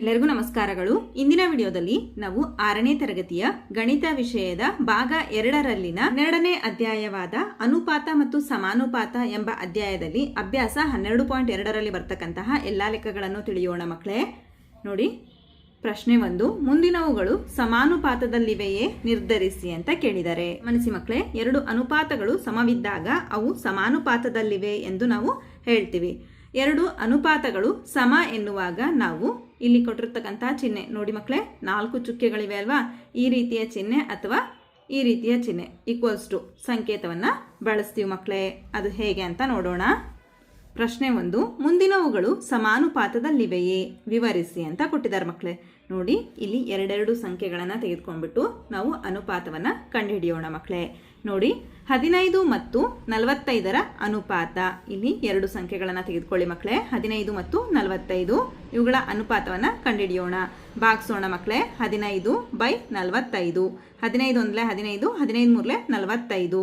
ಎಲ್ಲರಿಗೂ ನಮಸ್ಕಾರಗಳು. ಇಂದಿನ ವಿಡಿಯೋದಲ್ಲಿ ನಾವು ಆರನೇ ತರಗತಿಯ ಗಣಿತ ವಿಷಯದ ಭಾಗ ಎರಡರಲ್ಲಿನ ಎರಡನೇ ಅಧ್ಯಾಯವಾದ ಅನುಪಾತ ಮತ್ತು ಸಮಾನುಪಾತ ಎಂಬ ಅಧ್ಯಾಯದಲ್ಲಿ ಅಭ್ಯಾಸ ಹನ್ನೆರಡು ಪಾಯಿಂಟ್ ಎರಡರಲ್ಲಿ ಬರ್ತಕ್ಕಂತಹ ಎಲ್ಲಾ ಲೆಕ್ಕಗಳನ್ನು ತಿಳಿಯೋಣ ಮಕ್ಕಳೇ. ನೋಡಿ, ಪ್ರಶ್ನೆ ಒಂದು, ಮುಂದಿನವುಗಳು ಸಮಾನುಪಾತದಲ್ಲಿವೆಯೇ ನಿರ್ಧರಿಸಿ ಅಂತ ಕೇಳಿದರೆ. ಮನಸ್ಸಿ ಮಕ್ಕಳೇ, ಎರಡು ಅನುಪಾತಗಳು ಸಮವಿದ್ದಾಗ ಅವು ಸಮಾನುಪಾತದಲ್ಲಿವೆ ಎಂದು ನಾವು ಹೇಳ್ತೀವಿ. ಎರಡು ಅನುಪಾತಗಳು ಸಮ ಎನ್ನುವಾಗ ನಾವು ಇಲ್ಲಿ ಕೊಟ್ಟಿರ್ತಕ್ಕಂತಹ ಚಿಹ್ನೆ. ನೋಡಿ ಮಕ್ಕಳೇ, ನಾಲ್ಕು ಚುಕ್ಕೆಗಳಿವೆ ಅಲ್ವಾ? ಈ ರೀತಿಯ ಚಿಹ್ನೆ ಅಥವಾ ಈ ರೀತಿಯ ಚಿಹ್ನೆ. ಈಕ್ವಲ್ಸ್ ಟು ಸಂಕೇತವನ್ನು ಬಳಸ್ತೀವಿ ಮಕ್ಕಳೇ. ಅದು ಹೇಗೆ ಅಂತ ನೋಡೋಣ. ಪ್ರಶ್ನೆ ಒಂದು, ಮುಂದಿನವುಗಳು ಸಮಾನುಪಾತದಲ್ಲಿವೆಯೇ? ವಿವರಿಸಿ ಅಂತ ಕೊಟ್ಟಿದ್ದಾರೆ ಮಕ್ಕಳೇ. ನೋಡಿ, ಇಲ್ಲಿ ಎರಡೆರಡು ಸಂಖ್ಯೆಗಳನ್ನು ತೆಗೆದುಕೊಂಡ್ಬಿಟ್ಟು ನಾವು ಅನುಪಾತವನ್ನು ಕಂಡುಹಿಡಿಯೋಣ ಮಕ್ಕಳೇ. ನೋಡಿ, ಹದಿನೈದು ಮತ್ತು ನಲವತ್ತೈದರ ಅನುಪಾತ. ಇಲ್ಲಿ ಎರಡು ಸಂಖ್ಯೆಗಳನ್ನು ತೆಗೆದುಕೊಳ್ಳಿ ಮಕ್ಕಳೇ. ಹದಿನೈದು ಮತ್ತು ನಲವತ್ತೈದು, ಇವುಗಳ ಅನುಪಾತವನ್ನು ಕಂಡುಹಿಡಿಯೋಣ. ಭಾಗಿಸೋಣ ಮಕ್ಕಳೇ, ಹದಿನೈದು ಬೈ ನಲವತ್ತೈದು. ಹದಿನೈದು ಒಂದಲೇ ಹದಿನೈದು ಹದಿನೈದು ಮೂರಲೇ ನಲವತ್ತೈದು.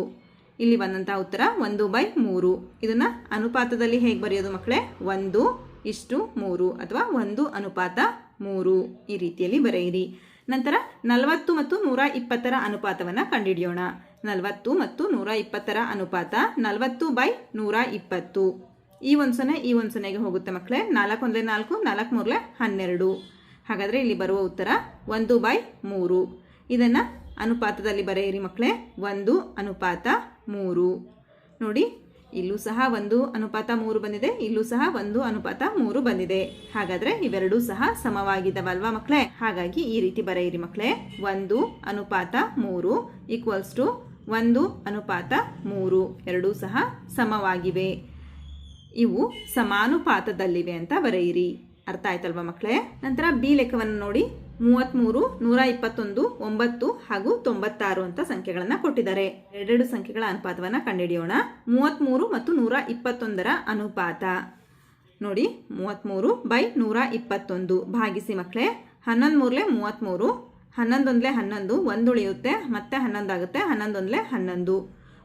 ಇಲ್ಲಿ ಬಂದಂತಹ ಉತ್ತರ ಒಂದು ಬೈ ಮೂರು. ಇದನ್ನ ಅನುಪಾತದಲ್ಲಿ ಹೇಗೆ ಬರೆಯೋದು ಮಕ್ಕಳೇ? ಒಂದು ಇಷ್ಟು ಮೂರು ಅಥವಾ ಒಂದು ಅನುಪಾತ ಮೂರು. ಈ ರೀತಿಯಲ್ಲಿ ಬರೆಯಿರಿ. ನಂತರ ನಲವತ್ತು ಮತ್ತು ನೂರ ಇಪ್ಪತ್ತರ ಅನುಪಾತವನ್ನು ಕಂಡುಹಿಡಿಯೋಣ ನಲವತ್ತು ಮತ್ತು ನೂರ ಇಪ್ಪತ್ತರ ಅನುಪಾತ ನಲವತ್ತು ಬೈ ನೂರ ಇಪ್ಪತ್ತು. ಈ ಒಂದು ಸೊನ್ನೆ ಈ ಒಂದು ಸೊನ್ನೆಗೆ ಹೋಗುತ್ತೆ ಮಕ್ಕಳೇ. ನಾಲ್ಕು ಒಂದಲೇ ನಾಲ್ಕು ನಾಲ್ಕು ಮೂರಲೆ ಹನ್ನೆರಡು. ಹಾಗಾದರೆ ಇಲ್ಲಿ ಬರುವ ಉತ್ತರ ಒಂದು ಬೈ ಮೂರು. ಇದನ್ನು ಅನುಪಾತದಲ್ಲಿ ಬರೆಯಿರಿ ಮಕ್ಕಳೇ. ಒಂದು ಅನುಪಾತ ಮೂರು. ನೋಡಿ, ಇಲ್ಲೂ ಸಹ ಒಂದು ಅನುಪಾತ ಮೂರು ಬಂದಿದೆ, ಇಲ್ಲೂ ಸಹ ಒಂದು ಅನುಪಾತ ಮೂರು ಬಂದಿದೆ. ಹಾಗಾದ್ರೆ ಇವೆರಡೂ ಸಹ ಸಮವಾಗಿದ್ದಾವಲ್ವಾ ಮಕ್ಕಳೇ ಹಾಗಾಗಿ ಈ ರೀತಿ ಬರೆಯಿರಿ ಮಕ್ಕಳೇ ಒಂದು ಅನುಪಾತ ಮೂರು ಈಕ್ವಲ್ಸ್ ಟು ಒಂದು ಅನುಪಾತ ಮೂರು. ಎರಡೂ ಸಹ ಸಮವಾಗಿವೆ. ಇವು ಸಮಾನುಪಾತದಲ್ಲಿವೆ ಅಂತ ಬರೆಯಿರಿ. ಅರ್ಥ ಆಯ್ತಲ್ವಾ ಮಕ್ಕಳೇ ನಂತರ ಬಿ ಲೆಕ್ಕವನ್ನು ನೋಡಿ. ಮೂವತ್ತ್ಮೂರು ನೂರ ಇಪ್ಪತ್ತೊಂದು, ಒಂಬತ್ತು ಹಾಗೂ ತೊಂಬತ್ತಾರು ಅಂತ ಸಂಖ್ಯೆಗಳನ್ನು ಕೊಟ್ಟಿದ್ದಾರೆ. ಎರಡೆರಡು ಸಂಖ್ಯೆಗಳ ಅನುಪಾತವನ್ನು ಕಂಡುಹಿಡಿಯೋಣ. ಮೂವತ್ತ್ಮೂರು ಮತ್ತು ನೂರ ಇಪ್ಪತ್ತೊಂದರ ಅನುಪಾತ. ನೋಡಿ ಮೂವತ್ತ್ಮೂರು ಬೈ ನೂರ ಇಪ್ಪತ್ತೊಂದು ಭಾಗಿಸಿ ಮಕ್ಕಳೇ ಹನ್ನೊಂದು ಮೂರಲೆ ಮೂವತ್ತ್ಮೂರು ಹನ್ನೊಂದೊಂದಲೇ ಹನ್ನೊಂದು ಒಂದು ಉಳಿಯುತ್ತೆ, ಮತ್ತೆ ಹನ್ನೊಂದು ಆಗುತ್ತೆ, ಹನ್ನೊಂದೊಂದಲೇ ಹನ್ನೊಂದು.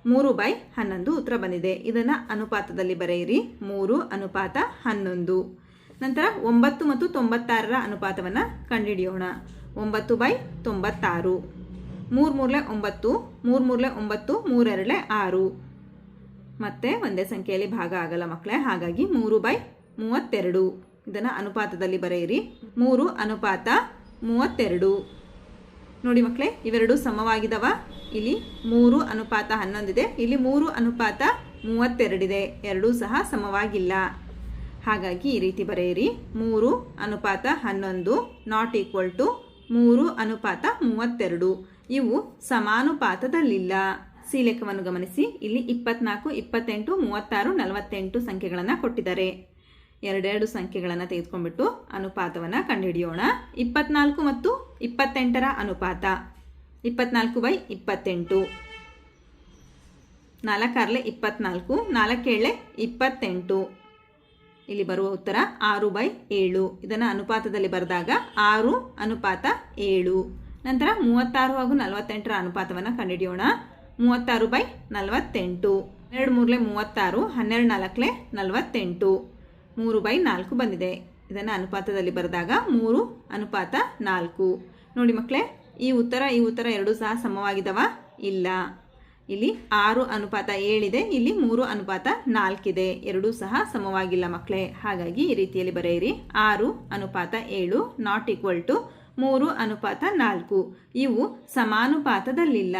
ಮೂರು ಬೈ ಹನ್ನೊಂದು ಉತ್ತರ ಬಂದಿದೆ. ಇದನ್ನು ಅನುಪಾತದಲ್ಲಿ ಬರೆಯಿರಿ. ಮೂರು ಅನುಪಾತ ಹನ್ನೊಂದು. ನಂತರ ಒಂಬತ್ತು ಮತ್ತು ತೊಂಬತ್ತಾರರ ಅನುಪಾತವನ್ನು ಕಂಡುಹಿಡಿಯೋಣ. ಒಂಬತ್ತು ಬೈ ತೊಂಬತ್ತಾರು. ಮೂರು ಮೂರಲೆ ಒಂಬತ್ತು, ಮೂರು ಮೂರಲೆ ಒಂಬತ್ತು ಮೂರೆರಡಲೆ ಆರು. ಮತ್ತೆ ಒಂದೇ ಸಂಖ್ಯೆಯಲ್ಲಿ ಭಾಗ ಆಗಲ್ಲ ಮಕ್ಕಳೇ ಹಾಗಾಗಿ ಮೂರು ಬೈ ಮೂವತ್ತೆರಡು. ಇದನ್ನು ಅನುಪಾತದಲ್ಲಿ ಬರೆಯಿರಿ. ಮೂರು ಅನುಪಾತ ಮೂವತ್ತೆರಡು. ನೋಡಿ ಮಕ್ಕಳೇ ಇವೆರಡು ಸಮವಾಗಿದವ? ಇಲ್ಲಿ ಮೂರು ಅನುಪಾತ ಹನ್ನೊಂದಿದೆ. ಇಲ್ಲಿ ಮೂರು ಅನುಪಾತ ಮೂವತ್ತೆರಡಿದೆ. ಎರಡೂ ಸಹ ಸಮವಾಗಿಲ್ಲ. ಹಾಗಾಗಿ ಈ ರೀತಿ ಬರೆಯಿರಿ. ಮೂರು ಅನುಪಾತ ಹನ್ನೊಂದು ನಾಟ್ ಈಕ್ವಲ್ ಟು ಮೂರು ಅನುಪಾತ ಮೂವತ್ತೆರಡು. ಇವು ಸಮಾನುಪಾತದಲ್ಲಿಲ್ಲ. ಸಿ ಲೆಕ್ಕವನ್ನು ಗಮನಿಸಿ. ಇಲ್ಲಿ ಇಪ್ಪತ್ನಾಲ್ಕು, ಇಪ್ಪತ್ತೆಂಟು, ಮೂವತ್ತಾರು, ನಲವತ್ತೆಂಟು ಸಂಖ್ಯೆಗಳನ್ನು ಕೊಟ್ಟಿದ್ದಾರೆ. ಎರಡೆರಡು ಸಂಖ್ಯೆಗಳನ್ನು ತೆಗೆದುಕೊಂಡ್ಬಿಟ್ಟು ಅನುಪಾತವನ್ನು ಕಂಡುಹಿಡಿಯೋಣ. ಇಪ್ಪತ್ನಾಲ್ಕು ಮತ್ತು ಇಪ್ಪತ್ತೆಂಟರ ಅನುಪಾತ. ಇಪ್ಪತ್ನಾಲ್ಕು ಬೈ ಇಪ್ಪತ್ತೆಂಟು. ನಾಲ್ಕಾರಲೆ ಇಪ್ಪತ್ನಾಲ್ಕು ನಾಲ್ಕೇಳೆ ಇಪ್ಪತ್ತೆಂಟು. ಇಲ್ಲಿ ಬರುವ ಉತ್ತರ ಆರು ಬೈ ಏಳು. ಇದನ್ನು ಅನುಪಾತದಲ್ಲಿ ಬರೆದಾಗ ಆರು ಅನುಪಾತ ಏಳು. ನಂತರ ಮೂವತ್ತಾರು ಹಾಗೂ ನಲವತ್ತೆಂಟರ ಅನುಪಾತವನ್ನು ಕಂಡುಹಿಡಿಯೋಣ. ಮೂವತ್ತಾರು ಬೈ ನಲವತ್ತೆಂಟು. ಎರಡು ಮೂರಲೆ ಮೂವತ್ತಾರು, ಹನ್ನೆರಡು ನಾಲ್ಕಲೆ ನಲವತ್ತೆಂಟು. ಮೂರು ಬೈ ನಾಲ್ಕು ಬಂದಿದೆ. ಇದನ್ನು ಅನುಪಾತದಲ್ಲಿ ಬರೆದಾಗ ಮೂರು ಅನುಪಾತ ನಾಲ್ಕು. ನೋಡಿ ಮಕ್ಕಳೇ ಈ ಉತ್ತರ ಈ ಉತ್ತರ ಎರಡೂ ಸಹ ಸಮವಾಗಿದವ? ಇಲ್ಲ. ಇಲ್ಲಿ ಆರು ಅನುಪಾತ ಏಳಿದೆ, ಇಲ್ಲಿ ಮೂರು ಅನುಪಾತ ನಾಲ್ಕಿದೆ. ಎರಡೂ ಸಹ ಸಮವಾಗಿಲ್ಲ ಮಕ್ಕಳೇ ಹಾಗಾಗಿ ಈ ರೀತಿಯಲ್ಲಿ ಬರೆಯಿರಿ. ಆರು ಅನುಪಾತ ಏಳು ನಾಟ್ ಈಕ್ವಲ್ ಟು ಮೂರು ಅನುಪಾತ ನಾಲ್ಕು. ಇವು ಸಮಾನುಪಾತದಲ್ಲಿಲ್ಲ.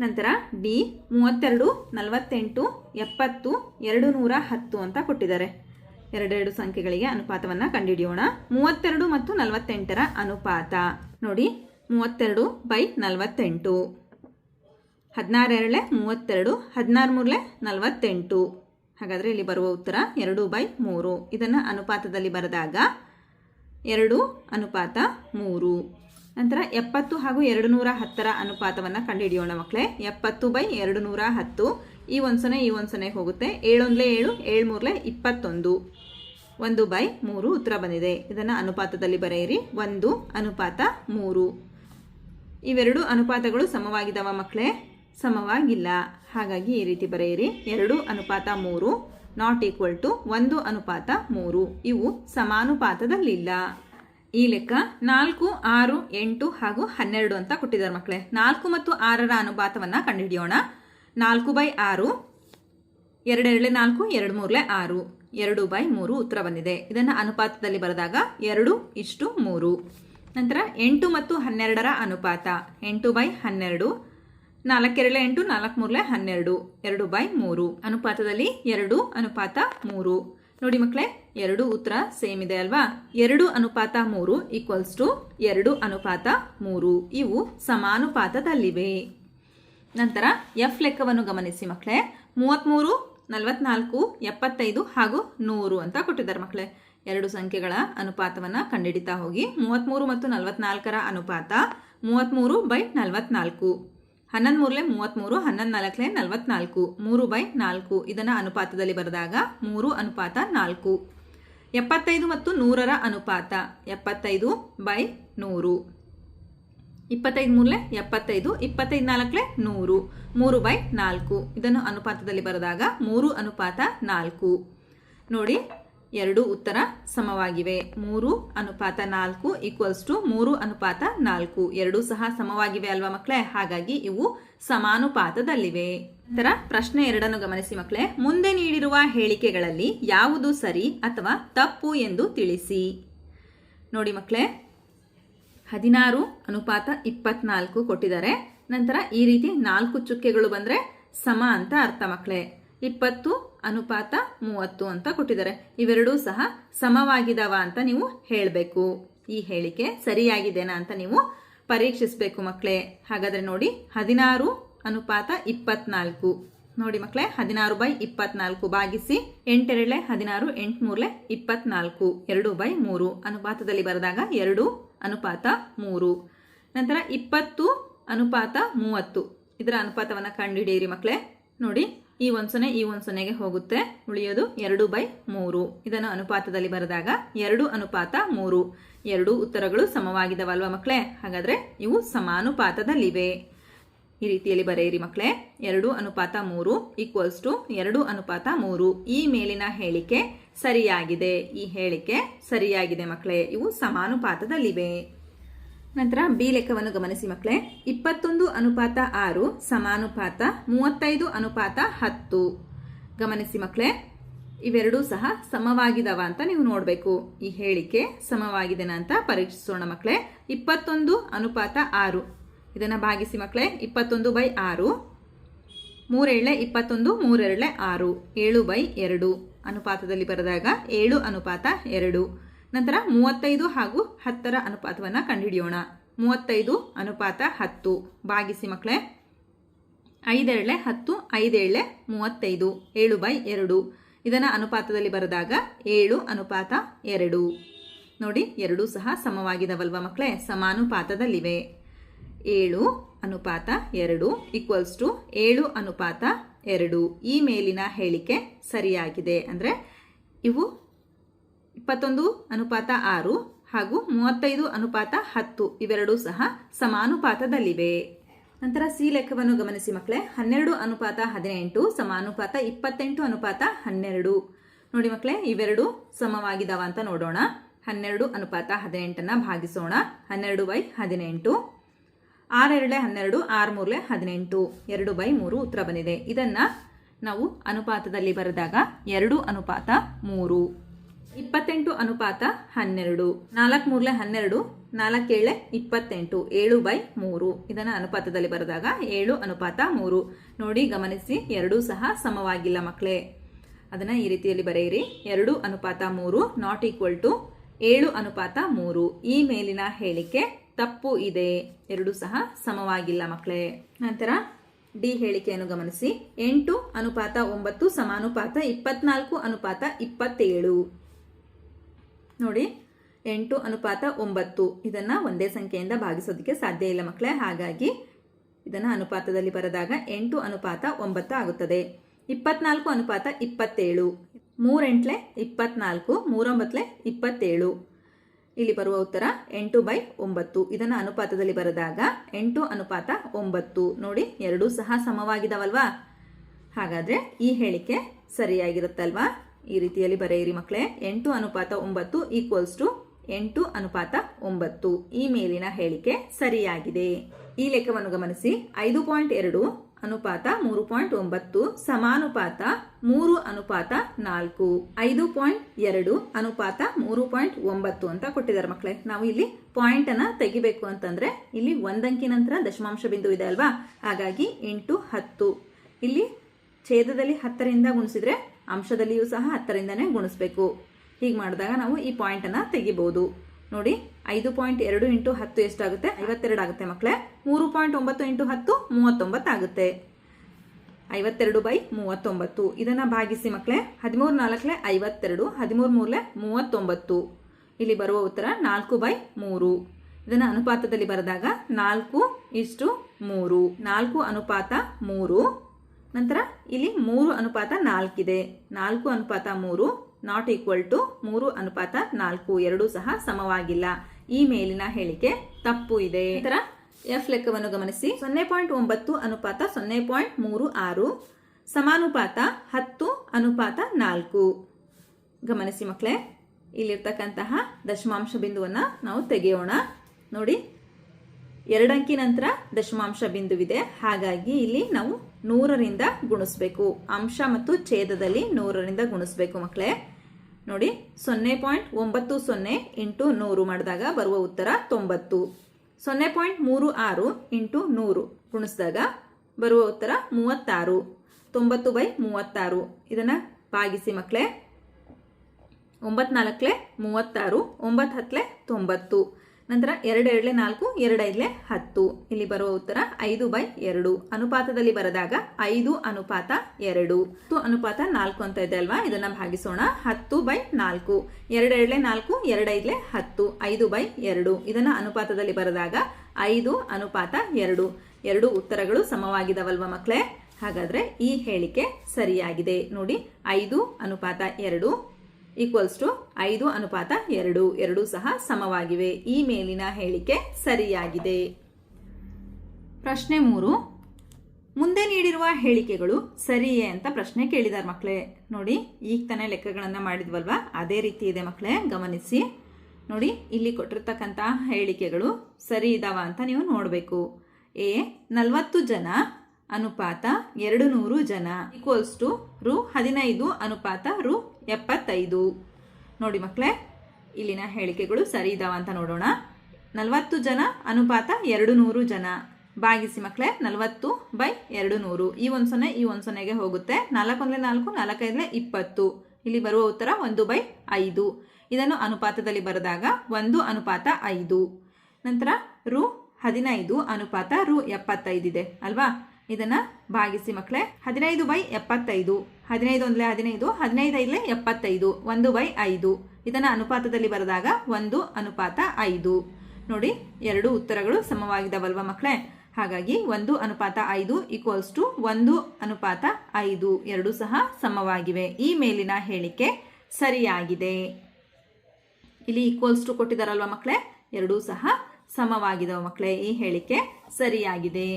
ನಂತರ ಡಿ ಮೂವತ್ತೆರಡು, ನಲವತ್ತೆಂಟು, ಎಪ್ಪತ್ತು, ಎರಡು ನೂರ ಹತ್ತು ಅಂತ ಕೊಟ್ಟಿದ್ದಾರೆ. ಎರಡೆರಡು ಸಂಖ್ಯೆಗಳಿಗೆ ಅನುಪಾತವನ್ನು ಕಂಡುಹಿಡಿಯೋಣ. ಮೂವತ್ತೆರಡು ಮತ್ತು ನಲವತ್ತೆಂಟರ ಅನುಪಾತ. ನೋಡಿ, ಮೂವತ್ತೆರಡು ಬೈ ನಲವತ್ತೆಂಟು. ಹದಿನಾರು ಎರಡಲೆ ಮೂವತ್ತೆರಡು ಹದಿನಾರು ಮೂರಲೆ ನಲವತ್ತೆಂಟು. ಹಾಗಾದರೆ ಇಲ್ಲಿ ಬರುವ ಉತ್ತರ ಎರಡು ಬೈ ಮೂರು. ಇದನ್ನು ಅನುಪಾತದಲ್ಲಿ ಬರೆದಾಗ ಎರಡು ಅನುಪಾತ ಮೂರು. ನಂತರ ಎಪ್ಪತ್ತು ಹಾಗೂ ಎರಡು ನೂರ ಹತ್ತರ ಅನುಪಾತವನ್ನು ಕಂಡುಹಿಡಿಯೋಣ ಮಕ್ಕಳೇ ಎಪ್ಪತ್ತು ಬೈ ಎರಡು ನೂರ ಹತ್ತು. ಈ ಒಂದು ಸೊನ್ನೆ ಈ ಒಂದು ಸೊನ್ನೆ ಹೋಗುತ್ತೆ. ಏಳೊಂದಲೇ ಏಳು ಏಳು ಮೂರಲೆ ಇಪ್ಪತ್ತೊಂದು. ಒಂದು ಬೈ ಮೂರು ಉತ್ತರ ಬಂದಿದೆ. ಇದನ್ನು ಅನುಪಾತದಲ್ಲಿ ಬರೆಯಿರಿ. ಒಂದು ಅನುಪಾತ ಮೂರು. ಇವೆರಡು ಅನುಪಾತಗಳು ಸಮವಾಗಿದ್ದಾವ ಮಕ್ಕಳೇ ಸಮವಾಗಿಲ್ಲ. ಹಾಗಾಗಿ ಈ ರೀತಿ ಬರೆಯಿರಿ. ಎರಡು ಅನುಪಾತ ಮೂರು ನಾಟ್ ಈಕ್ವಲ್ ಟು ಒಂದು ಅನುಪಾತ ಮೂರು. ಇವು ಸಮಾನುಪಾತದಲ್ಲಿಲ್ಲ. ಈ ಲೆಕ್ಕ ನಾಲ್ಕು, ಆರು, ಎಂಟು ಹಾಗೂ ಹನ್ನೆರಡು ಅಂತ ಕೊಟ್ಟಿದ್ದಾರೆ ಮಕ್ಕಳೇ. ನಾಲ್ಕು ಮತ್ತು ಆರರ ಅನುಪಾತವನ್ನು ಕಂಡುಹಿಡಿಯೋಣ. ನಾಲ್ಕು ಬೈ ಆರು ಎರಡೆರಡಲೆ ನಾಲ್ಕು ಎರಡು ಮೂರಲೆ ಆರು. ಎರಡು ಬೈ ಮೂರು ಉತ್ತರ ಬಂದಿದೆ. ಇದನ್ನು ಅನುಪಾತದಲ್ಲಿ ಬರೆದಾಗ ಎರಡು ಇಷ್ಟು ಮೂರು. ನಂತರ ಎಂಟು ಮತ್ತು ಹನ್ನೆರಡರ ಅನುಪಾತ. ಎಂಟು ಬೈ ಹನ್ನೆರಡು ನಾಲ್ಕೆರಳೆ ಎಂಟು, ನಾಲ್ಕು ಮೂರಲೆ ಹನ್ನೆರಡು. ಎರಡು ಬೈ ಮೂರು. ಅನುಪಾತದಲ್ಲಿ ಎರಡು, ಅನುಪಾತ ಮೂರು. ನೋಡಿ ಮಕ್ಕಳೇ ಎರಡು ಉತ್ತರ ಸೇಮ್ ಇದೆ ಅಲ್ವಾ? ಎರಡು ಅನುಪಾತ ಮೂರು ಈಕ್ವಲ್ಸ್ ಟು ಎರಡು ಅನುಪಾತ ಮೂರು. ಇವು ಸಮಾನುಪಾತದಲ್ಲಿವೆ. ನಂತರ ಎಫ್ ಲೆಕ್ಕವನ್ನು ಗಮನಿಸಿ ಮಕ್ಕಳೇ ಮೂವತ್ತ್ಮೂರು ನಲವತ್ನಾಲ್ಕು, ಎಪ್ಪತ್ತೈದು ಹಾಗೂ ನೂರು ಅಂತ ಕೊಟ್ಟಿದ್ದಾರೆ ಮಕ್ಕಳೇ ಎರಡು ಸಂಖ್ಯೆಗಳ ಅನುಪಾತವನ್ನು ಕಂಡುಹಿಡಿತಾ ಹೋಗಿ. ಮೂವತ್ತ್ಮೂರು ಮತ್ತು ನಲವತ್ನಾಲ್ಕರ ಅನುಪಾತ ಮೂವತ್ತ್ಮೂರು ಬೈ ನಲವತ್ನಾಲ್ಕು. ಹನ್ನೊಂದು ಮೂರಲೆ ಮೂವತ್ತ್ಮೂರು ಹನ್ನೊಂದು ನಾಲ್ಕಲೆ ನಲವತ್ನಾಲ್ಕು, ಮೂರು ಬೈ ನಾಲ್ಕು. ಇದನ್ನು ಅನುಪಾತದಲ್ಲಿ ಬರೆದಾಗ ಮೂರು ಅನುಪಾತ ನಾಲ್ಕು. ಎಪ್ಪತ್ತೈದು ಮತ್ತು ನೂರರ ಅನುಪಾತ ಎಪ್ಪತ್ತೈದು ಬೈ ನೂರು. ಇಪ್ಪತ್ತೈದು ಮೂರಲೆ ಎಪ್ಪತ್ತೈದು ಇಪ್ಪತ್ತೈದು ನಾಲ್ಕಲೆ ನೂರು, ಮೂರು ಬೈ ನಾಲ್ಕು. ಇದನ್ನು ಅನುಪಾತದಲ್ಲಿ ಬರೆದಾಗ ಮೂರು ಅನುಪಾತ ನಾಲ್ಕು. ನೋಡಿ ಎರಡು ಉತ್ತರ ಸಮವಾಗಿವೆ. ಮೂರು ಅನುಪಾತ ನಾಲ್ಕು ಈಕ್ವಲ್ಸ್ ಟು ಮೂರು ಅನುಪಾತ ನಾಲ್ಕು. ಎರಡೂ ಸಹ ಸಮವಾಗಿವೆ ಅಲ್ವಾ ಮಕ್ಕಳೇ? ಹಾಗಾಗಿ ಇವು ಸಮಾನುಪಾತದಲ್ಲಿವೆ. ನಂತರ ಪ್ರಶ್ನೆ ಎರಡನ್ನು ಗಮನಿಸಿ ಮಕ್ಕಳೇ. ಮುಂದೆ ನೀಡಿರುವ ಹೇಳಿಕೆಗಳಲ್ಲಿ ಯಾವುದು ಸರಿ ಅಥವಾ ತಪ್ಪು ಎಂದು ತಿಳಿಸಿ. ನೋಡಿ ಮಕ್ಕಳೇ, ಹದಿನಾರು ಅನುಪಾತ ಇಪ್ಪತ್ನಾಲ್ಕು ಕೊಟ್ಟಿದ್ದಾರೆ. ನಂತರ ಈ ರೀತಿ ನಾಲ್ಕು ಚುಕ್ಕೆಗಳು ಬಂದರೆ ಸಮ ಅಂತ ಅರ್ಥ ಮಕ್ಕಳೇ. ಇಪ್ಪತ್ತು ಅನುಪಾತ ಮೂವತ್ತು ಅಂತ ಕೊಟ್ಟಿದ್ದಾರೆ. ಇವೆರಡೂ ಸಹ ಸಮವಾಗಿದಾವ ಅಂತ ನೀವು ಹೇಳಬೇಕು. ಈ ಹೇಳಿಕೆ ಸರಿಯಾಗಿದೆನಾ ಅಂತ ನೀವು ಪರೀಕ್ಷಿಸಬೇಕು ಮಕ್ಕಳೇ ಹಾಗಾದರೆ ನೋಡಿ, ಹದಿನಾರು ಅನುಪಾತ ಇಪ್ಪತ್ನಾಲ್ಕು. ನೋಡಿ ಮಕ್ಕಳೇ ಹದಿನಾರು ಬೈ ಇಪ್ಪತ್ನಾಲ್ಕು ಭಾಗಿಸಿ ಎಂಟೆರಳೆ ಹದಿನಾರು ಎಂಟು ಮೂರಲೆ ಇಪ್ಪತ್ನಾಲ್ಕು. ಎರಡು ಬೈ ಮೂರು. ಅನುಪಾತದಲ್ಲಿ ಬರೆದಾಗ ಎರಡು, ಅನುಪಾತ ಮೂರು. ನಂತರ ಇಪ್ಪತ್ತು ಅನುಪಾತ ಮೂವತ್ತು. ಇದರ ಅನುಪಾತವನ್ನು ಕಂಡುಹಿಡಿಯಿರಿ ಮಕ್ಕಳೇ ನೋಡಿ ಈ ಒಂದು ಸೊನ್ನೆ, ಈ ಒಂದು ಸೊನ್ನೆಗೆ ಹೋಗುತ್ತೆ. ಉಳಿಯೋದು ಎರಡು ಬೈ ಮೂರು. ಇದನ್ನು ಅನುಪಾತದಲ್ಲಿ ಬರೆದಾಗ ಎರಡು ಅನುಪಾತ ಮೂರು. ಎರಡು ಉತ್ತರಗಳು ಸಮವಾಗಿದವಲ್ವ ಮಕ್ಕಳೇ? ಹಾಗಾದರೆ ಇವು ಸಮಾನುಪಾತದಲ್ಲಿವೆ. ಈ ರೀತಿಯಲ್ಲಿ ಬರೆಯಿರಿ ಮಕ್ಕಳೇ. ಎರಡು ಅನುಪಾತ ಮೂರು ಈಕ್ವಲ್ಸ್ ಟು ಎರಡು ಅನುಪಾತ ಮೂರು. ಈ ಮೇಲಿನ ಹೇಳಿಕೆ ಸರಿಯಾಗಿದೆ. ಈ ಹೇಳಿಕೆ ಸರಿಯಾಗಿದೆ ಮಕ್ಕಳೇ. ಇವು ಸಮಾನುಪಾತದಲ್ಲಿವೆ. ನಂತರ ಬಿ ಲೆಕ್ಕವನ್ನು ಗಮನಿಸಿ ಮಕ್ಕಳೇ. ಇಪ್ಪತ್ತೊಂದು ಅನುಪಾತ ಆರು, ಸಮಾನುಪಾತ ಮೂವತ್ತೈದು, ಅನುಪಾತ ಹತ್ತು. ಗಮನಿಸಿ ಮಕ್ಕಳೇ, ಇವೆರಡೂ ಸಹ ಸಮವಾಗಿದವ ಅಂತ ನೀವು ನೋಡಬೇಕು. ಈ ಹೇಳಿಕೆ ಸಮವಾಗಿದೆನಾ ಅಂತ ಪರೀಕ್ಷಿಸೋಣ ಮಕ್ಕಳೇ. ಇಪ್ಪತ್ತೊಂದು ಅನುಪಾತ ಆರು. ಇದನ್ನು ಭಾಗಿಸಿ ಮಕ್ಕಳೇ, ಇಪ್ಪತ್ತೊಂದು ಬೈ ಆರು, ಮೂರೆರಳೆ ಇಪ್ಪತ್ತೊಂದು, ಮೂರೆರಳೆ ಆರು, ಏಳು ಬೈ ಎರಡು. ಅನುಪಾತದಲ್ಲಿ ಬರೆದಾಗ ಏಳು ಅನುಪಾತ ಎರಡು. ನಂತರ ಮೂವತ್ತೈದು ಹಾಗೂ ಹತ್ತರ ಅನುಪಾತವನ್ನು ಕಂಡುಹಿಡಿಯೋಣ. ಮೂವತ್ತೈದು ಅನುಪಾತ ಹತ್ತು. ಭಾಗಿಸಿ ಮಕ್ಕಳೇ ಐದೇಳೆ ಹತ್ತು, ಐದೇಳೆ ಮೂವತ್ತೈದು, ಏಳು ಬೈ ಎರಡು. ಇದನ್ನು ಅನುಪಾತದಲ್ಲಿ ಬರೆದಾಗ ಏಳು ಅನುಪಾತ ಎರಡು. ನೋಡಿ, ಎರಡೂ ಸಹ ಸಮವಾಗಿದವಲ್ವ ಮಕ್ಕಳೇ ಸಮಾನುಪಾತದಲ್ಲಿವೆ. ಏಳು ಅನುಪಾತ ಎರಡು ಈಕ್ವಲ್ಸ್ ಟು ಏಳು ಅನುಪಾತ ಎರಡು. ಈ ಮೇಲಿನ ಹೇಳಿಕೆ ಸರಿಯಾಗಿದೆ. ಅಂದರೆ ಇವು ಇಪ್ಪತ್ತೊಂದು ಅನುಪಾತ ಆರು ಹಾಗೂ ಮೂವತ್ತೈದು ಅನುಪಾತ ಹತ್ತು ಇವೆರಡೂ ಸಹ ಸಮಾನುಪಾತದಲ್ಲಿವೆ. ನಂತರ ಸಿ ಲೆಕ್ಕವನ್ನು ಗಮನಿಸಿ ಮಕ್ಕಳೇ. ಹನ್ನೆರಡು ಅನುಪಾತ ಹದಿನೆಂಟು ಸಮಾನುಪಾತ ಇಪ್ಪತ್ತೆಂಟು ಅನುಪಾತ ಹನ್ನೆರಡು. ನೋಡಿ ಮಕ್ಕಳೇ, ಇವೆರಡು ಸಮವಾಗಿದಾವ ಅಂತ ನೋಡೋಣ. ಹನ್ನೆರಡು ಅನುಪಾತ ಹದಿನೆಂಟನ್ನು ಭಾಗಿಸೋಣ. ಹನ್ನೆರಡು ಬೈ ಹದಿನೆಂಟು. ಆರೆರಡೆ ಹನ್ನೆರಡು, ಆರು ಮೂರಲೆ ಹದಿನೆಂಟು. ಎರಡು ಬೈ ಮೂರು ಉತ್ತರ ಬಂದಿದೆ. ಇದನ್ನು ನಾವು ಅನುಪಾತದಲ್ಲಿ ಬರೆದಾಗ ಎರಡು ಅನುಪಾತ ಮೂರು. ಇಪ್ಪತ್ತೆಂಟು ಅನುಪಾತ ಹನ್ನೆರಡು. ನಾಲ್ಕು ಮೂರಲೆ ಹನ್ನೆರಡು ನಾಲ್ಕೇಳೆ ಇಪ್ಪತ್ತೆಂಟು, ಏಳು ಬೈ ಮೂರು. ಇದನ್ನು ಅನುಪಾತದಲ್ಲಿ ಬರೆದಾಗ ಏಳು ಅನುಪಾತ ಮೂರು. ನೋಡಿ, ಗಮನಿಸಿ, ಎರಡೂ ಸಹ ಸಮವಾಗಿಲ್ಲ ಮಕ್ಕಳೇ ಅದನ್ನು ಈ ರೀತಿಯಲ್ಲಿ ಬರೆಯಿರಿ. ಎರಡು ಅನುಪಾತ ಮೂರು ನಾಟ್ ಈಕ್ವಲ್ ಟು ಏಳು ಅನುಪಾತ ಮೂರು. ಈ ಮೇಲಿನ ಹೇಳಿಕೆ ತಪ್ಪು ಇದೆ. ಎರಡು ಸಹ ಸಮವಾಗಿಲ್ಲ ಮಕ್ಕಳೇ ನಂತರ ಡಿ ಹೇಳಿಕೆಯನ್ನು ಗಮನಿಸಿ. ಎಂಟು ಅನುಪಾತ ಒಂಬತ್ತು ಸಮಾನುಪಾತ ಇಪ್ಪತ್ನಾಲ್ಕು ಅನುಪಾತ ಇಪ್ಪತ್ತೇಳು. ನೋಡಿ, ಎಂಟು ಅನುಪಾತ ಒಂಬತ್ತು. ಇದನ್ನು ಒಂದೇ ಸಂಖ್ಯೆಯಿಂದ ಭಾಗಿಸೋದಕ್ಕೆ ಸಾಧ್ಯ ಇಲ್ಲ ಮಕ್ಕಳೇ ಹಾಗಾಗಿ ಇದನ್ನು ಅನುಪಾತದಲ್ಲಿ ಬರೆದಾಗ ಎಂಟು ಅನುಪಾತ ಒಂಬತ್ತು ಆಗುತ್ತದೆ. ಇಪ್ಪತ್ನಾಲ್ಕು ಅನುಪಾತ ಇಪ್ಪತ್ತೇಳು. ಮೂರೆಂಟ್ಲೆ ಇಪ್ಪತ್ನಾಲ್ಕು ಮೂರೊಂಬತ್ತಲೆ ಇಪ್ಪತ್ತೇಳು. ಇಲ್ಲಿ ಬರುವ ಉತ್ತರ ಎಂಟು ಬೈ ಒಂಬತ್ತು. ಇದನ್ನು ಅನುಪಾತದಲ್ಲಿ ಬರೆದಾಗ ಎಂಟು ಅನುಪಾತ ಒಂಬತ್ತು. ನೋಡಿ, ಎರಡೂ ಸಹ ಸಮವಾಗಿದಾವಲ್ವಾ? ಹಾಗಾದರೆ ಈ ಹೇಳಿಕೆ ಸರಿಯಾಗಿರುತ್ತಲ್ವಾ? ಈ ರೀತಿಯಲ್ಲಿ ಬರೆಯಿರಿ ಮಕ್ಕಳೇ. ಎಂಟು ಅನುಪಾತ ಒಂಬತ್ತು ಈಕ್ವಲ್ಸ್ ಟು ಎಂಟು ಅನುಪಾತ ಒಂಬತ್ತು. ಈ ಮೇಲಿನ ಹೇಳಿಕೆ ಸರಿಯಾಗಿದೆ. ಈ ಲೆಕ್ಕವನ್ನು ಗಮನಿಸಿ. ಐದು ಪಾಯಿಂಟ್ ಎರಡು ಅನುಪಾತ ಮೂರು ಪಾಯಿಂಟ್ ಒಂಬತ್ತು ಸಮಾನುಪಾತ ಮೂರು ಅನುಪಾತ ನಾಲ್ಕು. ಐದು ಪಾಯಿಂಟ್ ಎರಡು ಅನುಪಾತ ಮೂರು ಪಾಯಿಂಟ್ ಒಂಬತ್ತು ಅಂತ ಕೊಟ್ಟಿದ್ದಾರೆ ಮಕ್ಕಳೇ. ನಾವು ಇಲ್ಲಿ ಪಾಯಿಂಟ್ ಅನ್ನ ತೆಗಿಬೇಕು ಅಂತಂದ್ರೆ ಇಲ್ಲಿ ಒಂದಂಕಿ ನಂತರ ದಶಮಾಂಶ ಬಿಂದು ಇದೆ ಅಲ್ವಾ? ಹಾಗಾಗಿ ಎಂಟು ಹತ್ತು. ಇಲ್ಲಿ ಛೇದದಲ್ಲಿ ಹತ್ತರಿಂದ ಗುಣಿಸಿದ್ರೆ ಅಂಶದಲ್ಲಿಯೂ ಸಹ ಹತ್ತರಿಂದನೇ ಗುಣಿಸ್ಬೇಕು. ಹೀಗೆ ಮಾಡಿದಾಗ ನಾವು ಈ ಪಾಯಿಂಟನ್ನು ತೆಗಿಬೋದು. ನೋಡಿ, ಐದು ಪಾಯಿಂಟ್ ಎರಡು ಇಂಟು ಹತ್ತು ಎಷ್ಟಾಗುತ್ತೆ? ಐವತ್ತೆರಡು ಆಗುತ್ತೆ ಮಕ್ಕಳೇ ಮೂರು ಪಾಯಿಂಟ್ ಒಂಬತ್ತು ಇಂಟು ಹತ್ತು, ಮೂವತ್ತೊಂಬತ್ತು ಆಗುತ್ತೆ. ಐವತ್ತೆರಡು ಬೈ ಮೂವತ್ತೊಂಬತ್ತು. ಇದನ್ನು ಭಾಗಿಸಿ ಮಕ್ಕಳೇ ಹದಿಮೂರು ನಾಲ್ಕಲೆ ಐವತ್ತೆರಡು, ಹದಿಮೂರು ಮೂರಲೆ ಮೂವತ್ತೊಂಬತ್ತು. ಇಲ್ಲಿ ಬರುವ ಉತ್ತರ ನಾಲ್ಕು ಬೈ ಮೂರು. ಇದನ್ನು ಅನುಪಾತದಲ್ಲಿ ಬರೆದಾಗ ನಾಲ್ಕು ಇಷ್ಟು ಮೂರು. ನಾಲ್ಕು ಅನುಪಾತ ಮೂರು. ನಂತರ ಇಲ್ಲಿ ಮೂರು ಅನುಪಾತ ನಾಲ್ಕಿದೆ. ನಾಲ್ಕು ಅನುಪಾತ ಮೂರು ನಾಟ್ ಈಕ್ವಲ್ ಟು ಮೂರು ಅನುಪಾತ ನಾಲ್ಕು, ಎರಡೂ ಸಹ ಸಮವಾಗಿಲ್ಲ. ಈ ಮೇಲಿನ ಹೇಳಿಕೆ ತಪ್ಪು ಇದೆ. ನಂತರ ಎಫ್ ಲೆಕ್ಕವನ್ನು ಗಮನಿಸಿ. ಸೊನ್ನೆ ಪಾಯಿಂಟ್ ಒಂಬತ್ತು ಅನುಪಾತ ಸೊನ್ನೆ ಪಾಯಿಂಟ್ ಮೂರು ಆರು, ಸಮಾನುಪಾತ ಹತ್ತು ಅನುಪಾತ ನಾಲ್ಕು. ಗಮನಿಸಿ ಮಕ್ಕಳೇ, ಇಲ್ಲಿರ್ತಕ್ಕಂತಹ ದಶಮಾಂಶ ಬಿಂದುವನ್ನು ನಾವು ತೆಗೆಯೋಣ. ನೋಡಿ ಎರಡಂಕಿ ನಂತರ ದಶಮಾಂಶ ಬಿಂದುವಿದೆ. ಹಾಗಾಗಿ ಇಲ್ಲಿ ನಾವು ನೂರರಿಂದ ಗುಣಿಸ್ಬೇಕು. ಅಂಶ ಮತ್ತು ಛೇದದಲ್ಲಿ ನೂರರಿಂದ ಗುಣಿಸ್ಬೇಕು ಮಕ್ಕಳೇ. ನೋಡಿ, ಸೊನ್ನೆ ಪಾಯಿಂಟ್ ಒಂಬತ್ತು ಸೊನ್ನೆ ಇಂಟು ನೂರು ಮಾಡಿದಾಗ ಬರುವ ಉತ್ತರ ತೊಂಬತ್ತು. ಸೊನ್ನೆ ಪಾಯಿಂಟ್ ಮೂರು ಆರು ಇಂಟು ನೂರು ಗುಣಿಸಿದಾಗ ಬರುವ ಉತ್ತರ ಮೂವತ್ತಾರು. ತೊಂಬತ್ತು ಬೈ ಮೂವತ್ತಾರು. ಇದನ್ನು ಭಾಗಿಸಿ ಮಕ್ಕಳೇ. ಒಂಬತ್ನಾಲ್ಕಲೆ ಮೂವತ್ತಾರು, ಒಂಬತ್ತು ಹತ್ತಲೆ ತೊಂಬತ್ತು. ನಂತರ ಎರಡು ಎರಡಲೆ ನಾಲ್ಕು, ಎರಡು ಐದಲೆ ಹತ್ತು. ಇಲ್ಲಿ ಬರುವ ಉತ್ತರ ಐದು ಬೈ ಎರಡು. ಅನುಪಾತದಲ್ಲಿ ಬರೆದಾಗ ಐದು ಅನುಪಾತ ಎರಡು. ಹತ್ತು ಅನುಪಾತ ನಾಲ್ಕು ಅಂತ ಇದೆ ಅಲ್ವಾ? ಇದನ್ನ ಭಾಗಿಸೋಣ. ಹತ್ತು ಬೈ ನಾಲ್ಕು. ಎರಡು ಎರಡಲೆ ನಾಲ್ಕು, ಎರಡು ಐದಲೆ ಹತ್ತು. ಐದು ಬೈ ಎರಡು. ಇದನ್ನ ಅನುಪಾತದಲ್ಲಿ ಬರೆದಾಗ ಐದು ಅನುಪಾತ ಎರಡು. ಎರಡು ಉತ್ತರಗಳು ಸಮವಾಗಿದವಲ್ವ ಮಕ್ಕಳೇ ಹಾಗಾದ್ರೆ ಈ ಹೇಳಿಕೆ ಸರಿಯಾಗಿದೆ. ನೋಡಿ, ಐದು ಅನುಪಾತ ಎರಡು. ಈಕ್ವಲ್ಸ್ ಟು ಐದು ಅನುಪಾತ ಎರಡು. ಎರಡು ಸಹ ಸಮವಾಗಿವೆ. ಈ ಮೇಲಿನ ಹೇಳಿಕೆ ಸರಿಯಾಗಿದೆ. ಪ್ರಶ್ನೆ ಮೂರು. ಮುಂದೆ ನೀಡಿರುವ ಹೇಳಿಕೆಗಳು ಸರಿಯೇ ಅಂತ ಪ್ರಶ್ನೆ ಕೇಳಿದಾರೆ ಮಕ್ಕಳೇ ನೋಡಿ, ಈಗ ತಾನೇ ಲೆಕ್ಕಗಳನ್ನು ಮಾಡಿದ್ವಲ್ವಾ? ಅದೇ ರೀತಿ ಇದೆ ಮಕ್ಕಳೇ ಗಮನಿಸಿ. ನೋಡಿ, ಇಲ್ಲಿ ಕೊಟ್ಟಿರ್ತಕ್ಕಂಥ ಹೇಳಿಕೆಗಳು ಸರಿ ಇದಾವ ಅಂತ ನೀವು ನೋಡಬೇಕು. ಎ, ನಲವತ್ತು ಜನ, ಅನುಪಾತ ಎರಡು ನೂರು ಜನ ಈಕ್ವಲ್ಸ್ ಟು ರು ಹದಿನೈದು, ಅನುಪಾತ ರು ಎಪ್ಪತ್ತೈದು. ನೋಡಿ ಮಕ್ಕಳೇ ಇಲ್ಲಿನ ಹೇಳಿಕೆಗಳು ಸರಿ ಇದಾವ ಅಂತ ನೋಡೋಣ. ನಲವತ್ತು ಜನ, ಅನುಪಾತ ಎರಡು ನೂರು ಜನ. ಭಾಗಿಸಿ ಮಕ್ಕಳೇ ನಲವತ್ತು ಬೈ ಎರಡು ನೂರು ಈ ಒಂದು ಸೊನ್ನೆ ಈ ಒಂದು ಸೊನ್ನೆಗೆ ಹೋಗುತ್ತೆ. ನಾಲ್ಕೊಂದಲೇ ನಾಲ್ಕು ನಾಲ್ಕೈದಲೇ ಇಪ್ಪತ್ತು. ಇಲ್ಲಿ ಬರುವ ಉತ್ತರ ಒಂದು ಬೈ ಐದು. ಇದನ್ನು ಅನುಪಾತದಲ್ಲಿ ಬರೆದಾಗ ಒಂದು ಅನುಪಾತ ಐದು. ನಂತರ ರು ಹದಿನೈದು, ಅನುಪಾತ ರು ಎಪ್ಪತ್ತೈದಿದೆ ಅಲ್ವಾ? ಇದನ್ನ ಭಾಗಿಸಿ ಮಕ್ಕಳೇ ಹದಿನೈದು ಬೈ ಎಪ್ಪತ್ತೈದು. ಹದಿನೈದು ಒಂದಲೇ ಹದಿನೈದು ಹದಿನೈದು ಐದಲೇ ಎಪ್ಪತ್ತೈದು. ಒಂದು ಬೈ ಐದು. ಇದನ್ನ ಅನುಪಾತದಲ್ಲಿ ಬರೆದಾಗ ಒಂದು ಅನುಪಾತ ಐದು. ನೋಡಿ, ಎರಡು ಉತ್ತರಗಳು ಸಮವಾಗಿದವಲ್ವ ಮಕ್ಕಳೇ ಹಾಗಾಗಿ ಒಂದು ಅನುಪಾತ ಐದು ಈಕ್ವಲ್ಸ್ ಟು ಒಂದು ಅನುಪಾತ ಐದು. ಎರಡು ಸಹ ಸಮವಾಗಿವೆ. ಈ ಮೇಲಿನ ಹೇಳಿಕೆ ಸರಿಯಾಗಿದೆ. ಇಲ್ಲಿ ಈಕ್ವಲ್ಸ್ ಟು ಕೊಟ್ಟಿದ್ದಾರಲ್ವ ಮಕ್ಕಳೇ ಎರಡೂ ಸಹ ಸಮವಾಗಿದವು ಮಕ್ಕಳೇ ಈ ಹೇಳಿಕೆ ಸರಿಯಾಗಿದೆ.